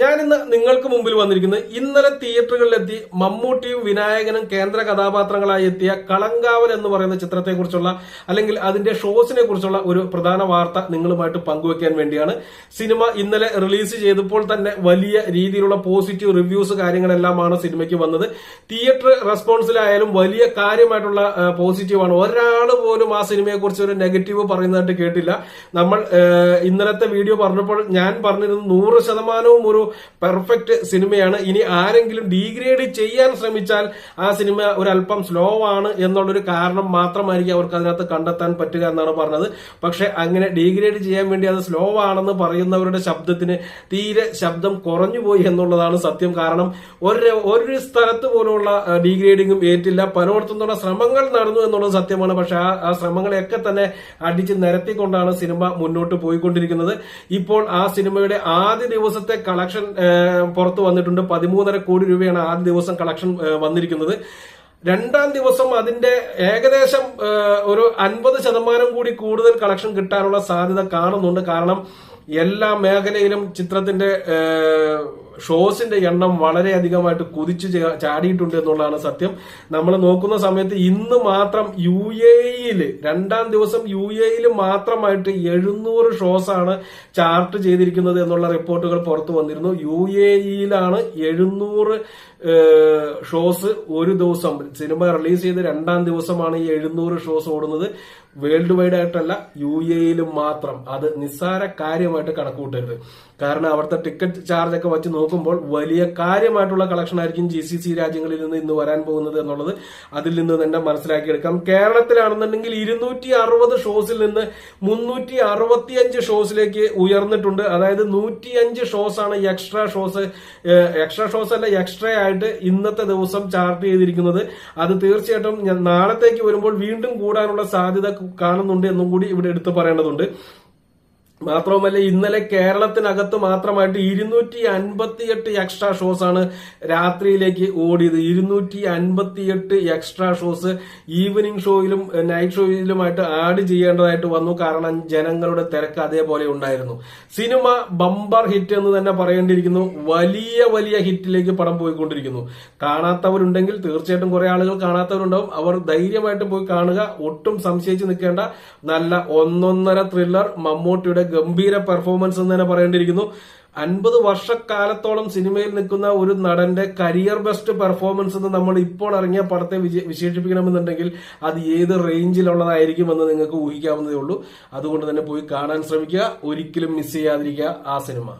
ഞാൻ ഇന്ന് നിങ്ങൾക്ക് മുമ്പിൽ വന്നിരിക്കുന്നത് ഇന്നലെ തിയേറ്ററുകളിലെത്തി മമ്മൂട്ടിയും വിനായകനും കേന്ദ്ര കഥാപാത്രങ്ങളായി എത്തിയ കളങ്കാവൽ എന്ന് പറയുന്ന ചിത്രത്തെക്കുറിച്ചുള്ള അല്ലെങ്കിൽ അതിന്റെ ഷോസിനെ കുറിച്ചുള്ള ഒരു പ്രധാന വാർത്ത നിങ്ങളുമായിട്ട് പങ്കുവെക്കാൻ വേണ്ടിയാണ്. സിനിമ ഇന്നലെ റിലീസ് ചെയ്തപ്പോൾ തന്നെ വലിയ രീതിയിലുള്ള പോസിറ്റീവ് റിവ്യൂസ് കാര്യങ്ങളെല്ലാമാണ് സിനിമയ്ക്ക് വന്നത്. തിയേറ്റർ റെസ്പോൺസിലായാലും വലിയ കാര്യമായിട്ടുള്ള പോസിറ്റീവാണ്. ഒരാൾ പോലും ആ സിനിമയെക്കുറിച്ച് ഒരു നെഗറ്റീവ് പറയുന്നതായിട്ട് കേട്ടില്ല. നമ്മൾ ഇന്നലത്തെ വീഡിയോ പറഞ്ഞപ്പോൾ ഞാൻ പറഞ്ഞിരുന്നു നൂറ് ശതമാനവും ഒരു പെർഫെക്റ്റ് സിനിമയാണ് ഇനി ആരെങ്കിലും ഡീഗ്രേഡ് ചെയ്യാൻ ശ്രമിച്ചാൽ ആ സിനിമ ഒരല്പം സ്ലോ ആണ് എന്നുള്ളൊരു കാരണം മാത്രമായിരിക്കും അവർക്ക് അതിനകത്ത് കണ്ടെത്താൻ പറ്റുക എന്നാണ് പറഞ്ഞത്. പക്ഷെ അങ്ങനെ ഡീഗ്രേഡ് ചെയ്യാൻ വേണ്ടി അത് സ്ലോ ആണെന്ന് പറയുന്നവരുടെ ശബ്ദത്തിന് തീരെ ശബ്ദം കുറഞ്ഞുപോയി എന്നുള്ളതാണ് സത്യം. കാരണം ഒരു ഒരു സ്ഥലത്ത് പോലുള്ള ഡീഗ്രേഡിങ്ങും ഏറ്റില്ല. പലയിടത്തുനിന്നുള്ള ശ്രമങ്ങൾ നടന്നു എന്നുള്ളത് സത്യമാണ്. പക്ഷെ ആ ആ ശ്രമങ്ങളെയൊക്കെ തന്നെ അടിച്ച് നിരത്തിക്കൊണ്ടാണ് സിനിമ മുന്നോട്ട് പോയിക്കൊണ്ടിരിക്കുന്നത്. ഇപ്പോൾ ആ സിനിമയുടെ ആദ്യ ദിവസത്തെ കളക്ഷൻ പുറത്തു വന്നിട്ടുണ്ട്. പതിമൂന്നര കോടി രൂപയാണ് ആദ്യ ദിവസം കളക്ഷൻ വന്നിരിക്കുന്നത്. രണ്ടാം ദിവസം അതിന്റെ ഏകദേശം ഒരു അൻപത് ശതമാനം കൂടി കൂടുതൽ കളക്ഷൻ കിട്ടാനുള്ള സാധ്യത കാണുന്നുണ്ട്. കാരണം എല്ലാ മേഖലയിലും ചിത്രത്തിന്റെ ഷോസിന്റെ എണ്ണം വളരെയധികമായിട്ട് കുതിച്ചു ചാടിയിട്ടുണ്ട് എന്നുള്ളതാണ് സത്യം. നമ്മൾ നോക്കുന്ന സമയത്ത് ഇന്ന് മാത്രം യു എയിൽ രണ്ടാം ദിവസം യു എയിൽ മാത്രമായിട്ട് എഴുന്നൂറ് ഷോസ് ആണ് ചാർട്ട് ചെയ്തിരിക്കുന്നത് എന്നുള്ള റിപ്പോർട്ടുകൾ പുറത്തു വന്നിരുന്നു. യു എയിലാണ് എഴുന്നൂറ് ഷോസ് ഒരു ദിവസം. സിനിമ റിലീസ് ചെയ്ത് രണ്ടാം ദിവസമാണ് ഈ എഴുന്നൂറ് ഷോസ് ഓടുന്നത്. വേൾഡ് വൈഡ് ആയിട്ടല്ല യു എയിലും മാത്രം. അത് നിസ്സാര കാര്യമായിട്ട് കണക്കുകൂട്ടരുത്. കാരണം അവിടുത്തെ ടിക്കറ്റ് ചാർജ് ഒക്കെ വെച്ച് നോക്കുമ്പോൾ വലിയ കാര്യമായിട്ടുള്ള കളക്ഷൻ ആയിരിക്കും ജി സി സി രാജ്യങ്ങളിൽ നിന്ന് ഇന്ന് വരാൻ പോകുന്നത് എന്നുള്ളത് അതിൽ നിന്ന് തന്നെ മനസ്സിലാക്കിയെടുക്കാം. കേരളത്തിലാണെന്നുണ്ടെങ്കിൽ ഇരുന്നൂറ്റി അറുപത് ഷോസിൽ നിന്ന് മുന്നൂറ്റി അറുപത്തിയഞ്ച് ഷോസിലേക്ക് ഉയർന്നിട്ടുണ്ട്. അതായത് നൂറ്റിയഞ്ച് ഷോസ് ആണ് എക്സ്ട്രാ ഷോസ് എക്സ്ട്രാ ഷോസ് അല്ല എക്സ്ട്രാ ആയിട്ട് ഇന്നത്തെ ദിവസം ചാർട്ട് ചെയ്തിരിക്കുന്നത്. അത് തീർച്ചയായിട്ടും നാളത്തേക്ക് വരുമ്പോൾ വീണ്ടും കൂടാനുള്ള സാധ്യത കാണുന്നുണ്ട് എന്നും കൂടി ഇവിടെ എടുത്തു പറയേണ്ടതുണ്ട്. മാത്രവുമല്ല ഇന്നലെ കേരളത്തിനകത്ത് മാത്രമായിട്ട് ഇരുന്നൂറ്റി അൻപത്തിയെട്ട് എക്സ്ട്രാ ഷോസ് ആണ് രാത്രിയിലേക്ക് ഓടിയത്. ഇരുന്നൂറ്റി അൻപത്തിയെട്ട് എക്സ്ട്രാ ഷോസ് ഈവനിങ് ഷോയിലും നൈറ്റ് ഷോയിലുമായിട്ട് ആഡ് ചെയ്യേണ്ടതായിട്ട് വന്നു. കാരണം ജനങ്ങളുടെ തിരക്ക് അതേപോലെ ഉണ്ടായിരുന്നു. സിനിമ ബമ്പർ ഹിറ്റ് എന്ന് തന്നെ പറയേണ്ടിയിരിക്കുന്നു. വലിയ വലിയ ഹിറ്റിലേക്ക് പടം പോയിക്കൊണ്ടിരിക്കുന്നു. കാണാത്തവരുണ്ടെങ്കിൽ തീർച്ചയായിട്ടും കുറെ ആളുകൾ കാണാത്തവരുണ്ടാവും. അവർ ധൈര്യമായിട്ട് പോയി കാണുക. ഒട്ടും സംശയിച്ച് നിൽക്കേണ്ട നല്ല ഒന്നൊന്നര ത്രില്ലർ മമ്മൂട്ടിയുടെ ഗംഭീര പെർഫോമൻസ് എന്ന് തന്നെ പറയേണ്ടിയിരിക്കുന്നു. അൻപത് വർഷക്കാലത്തോളം സിനിമയിൽ നിൽക്കുന്ന ഒരു നടന്റെ കരിയർ ബെസ്റ്റ് പെർഫോമൻസ് എന്ന് നമ്മൾ ഇപ്പോൾ ഇറങ്ങിയ പടത്തെ വിശേഷിപ്പിക്കണമെന്നുണ്ടെങ്കിൽ അത് ഏത് റേഞ്ചിലുള്ളതായിരിക്കും എന്ന് നിങ്ങൾക്ക് ഊഹിക്കാവുന്നതേ ഉള്ളൂ. അതുകൊണ്ട് തന്നെ പോയി കാണാൻ ശ്രമിക്കുക. ഒരിക്കലും മിസ് ചെയ്യാതിരിക്കുക ആ സിനിമ.